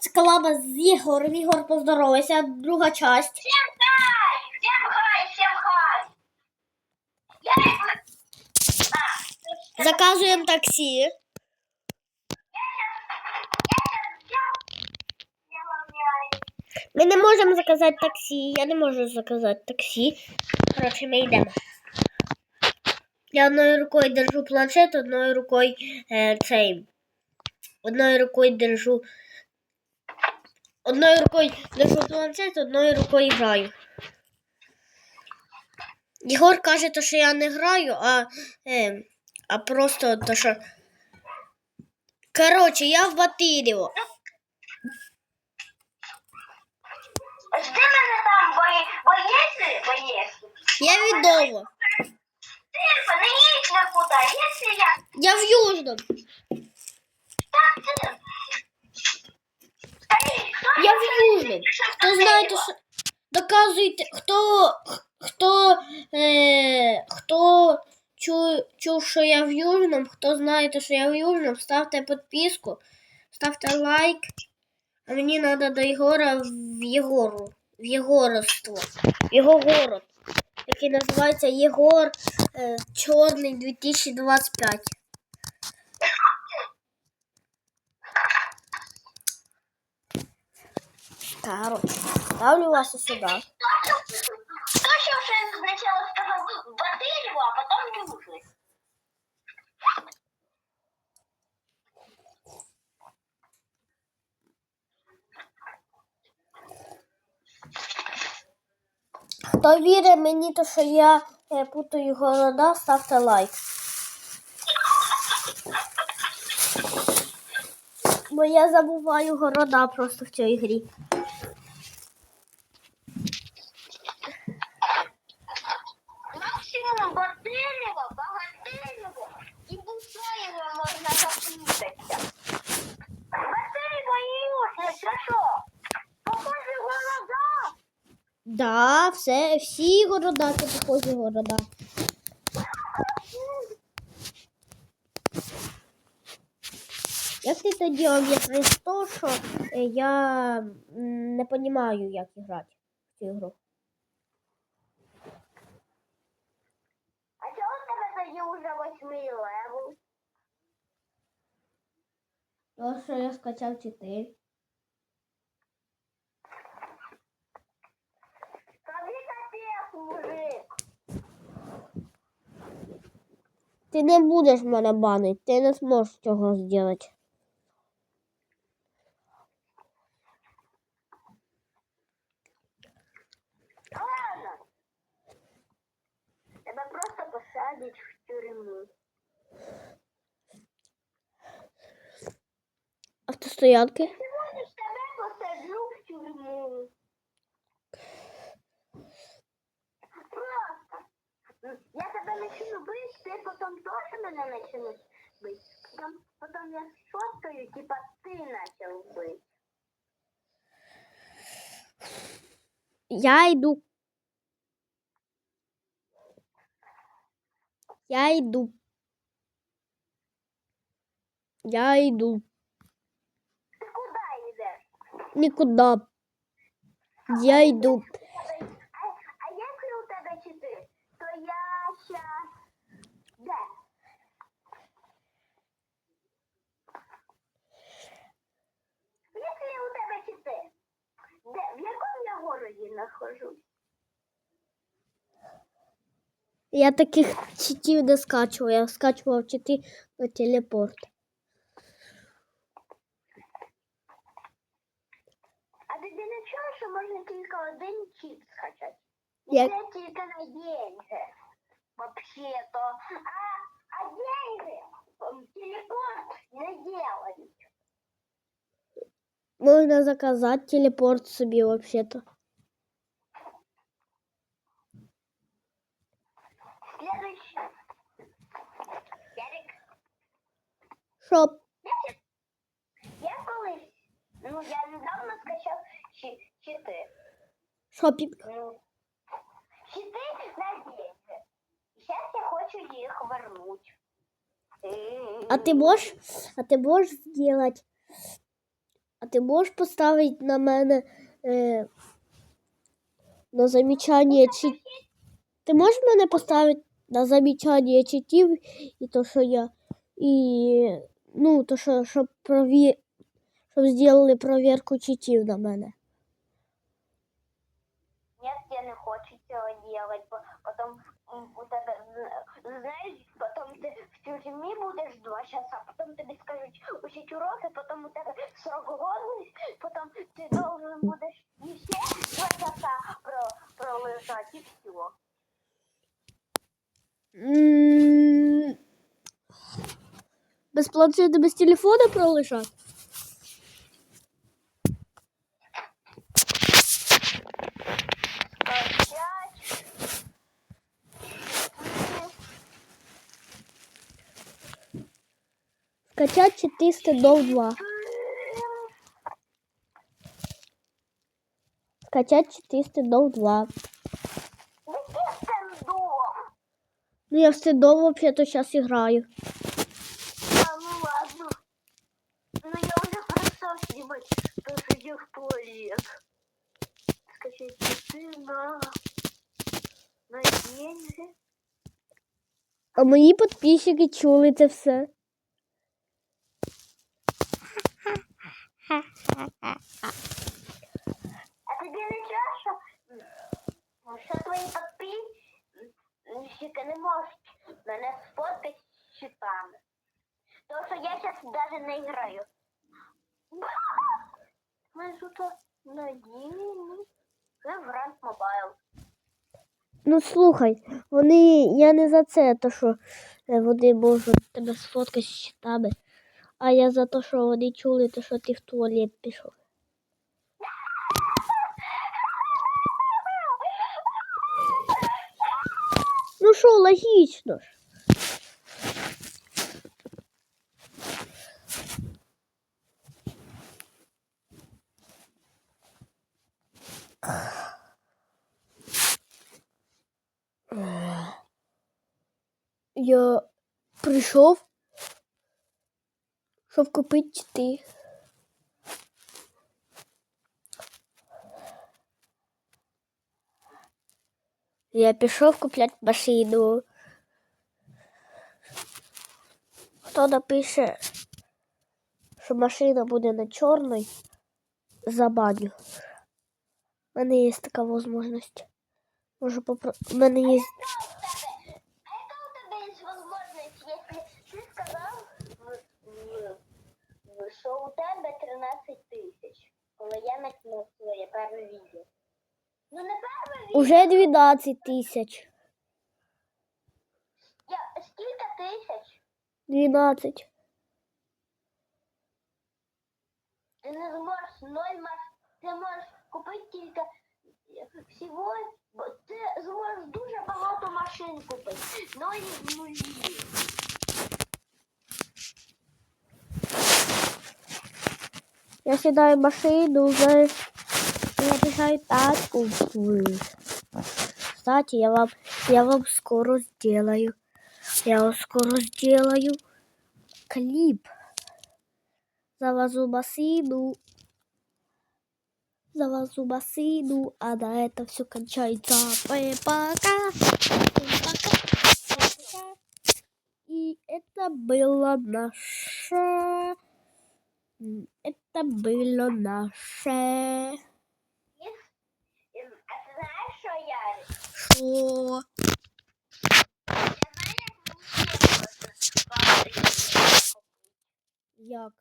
З колаба з Єгором. Єгор, поздоровайся. Друга часть. Всем хай! Всем хай! Всем хай! Я... А, Заказуємо таксі. Ми не можемо заказати таксі. Я не можу заказати таксі. Коротше, ми йдемо. Я одною рукою держу планшет, одною рукою е, цей. Одною рукою держу. Одною рукою держу планшет, одною рукою граю. Єгор каже, то, що я не граю, а, е, а просто то, що. Коротше, я в Батиріо. Жди мене там, боєць, боєць. Я відомо. Ти не їдь нікуди, якщо я... Я в Южному. Так, ти... Я я в Южному. Хто знає, то що... Доказуйте, хто, хто, е, хто чув, чув, що я в Южному, хто знає, то, що я в Южному, ставте підписку, ставте лайк. А мені треба до Єгора в Єгору, в Єгоровство, в його город, який називається Єгор е, Чорний 2025. Короче, ставлю вас сюди. Кто сейчас сначала сказал Батырева, а потом Южный? Хто вірить мені, то що я е, путаю города, ставте лайк. я забуваю города просто в цій грі. Максимум Батырева, Богатырева и Бусаева можно запутаться. Батырева и Южный, ты что? Похожи города. Да, все, всі города це похожі города. Як ти тоді об'ясниш то, що е, я не розумію, як грати в цю гру? А что у тебя тоді уже восьмий левел? То, що я скачав 4. Скажи капец, мужик. Ти не будеш мене банити, ти не зможеш цього зробити. Ладно. Тебя просто посадить в тюрьму. Автостоянки. Сегодня тебя посажу в тюрьму. Просто. Я тебя начну быть, ты потом тоже меня начнешь быть. Потом, потом я сфоткаю, типа ты начал быть. Я йду. Я йду. Я йду. Ты куда идешь? Нікуди. Я йду. А, а если у тебя читы, то я сейчас... Да. Если у тебя читы, да, в яком я городе нахожусь? Я таких читів не скачував. Я скачував чити на телепорт. А ти не чуєш, що можна тільки один чіп скачати? Як? Це тільки на деньги. Вообще-то. А, а деньги м, телефон не делают. Можна заказати телепорт собі взагалі-то. Щоб. я колись, ну я недавно скачав щити. Шопінг. Ну, щити на деньги. Сейчас я хочу їх вернуть. А ти можеш, а ти можеш зробити А ти можеш поставити на мене е, на замічання чи. Ти можеш мене поставити на замічання читів і то, що я. І ну, то, що щоб прові... щоб зробили провірку читів на мене. Нет, я не хочу цього делать, бо потом м, у тебе, знаєш, потом ти в тюрмі будеш два часа, потом тобі скажуть учить уроки, потом у тебе срок годності, потом ти должен будеш М-м-м. Без планшета, без телефона пролежать? Скачать 400 дол 2. Скачать 400 дол 2. Ну я в Стендов вообще-то сейчас играю. А, ну ладно. Ну я уже перестал снимать, потому что я в туалет. Скачать часы на... на деньги. А мої підписчики чули це все. А тобі не чаша? Що твої підписчики не можуть мене сфоткати з щитами. Тому що я зараз навіть не граю. Ми тут надійні. Це Grand. Ну слухай, вони, я не за це, то що е, вони можуть тебе сфоткати з щитами, а я за те, що вони чули, то що ти в туалет пішов. Що, логічно ж. Я прийшов, щоб купити чити. Я пішов купляти машину. Хто напише, що машина буде на чорній, забаню. У мене є така можливість. Можу попро... У мене є. Що у тебе 13 тисяч, коли я накинув своє перше відео. Ну не перше відео, Уже 12 тисяч. я, скільки тисяч? 12. Ти не зможеш ноль маш, ти можеш купити тільки всього, бо ти зможеш дуже багато машин купити. Ноль нулі. Я сідаю в машину, знаєш, пішаю тачку. Кстати, я вам, я вам скоро сделаю. Я вам скоро сделаю клип. Завозу бассейну. Завозу бассейну, а на это все кончается. Пока. Пока. И это было наше... Это было наше... купити. Як?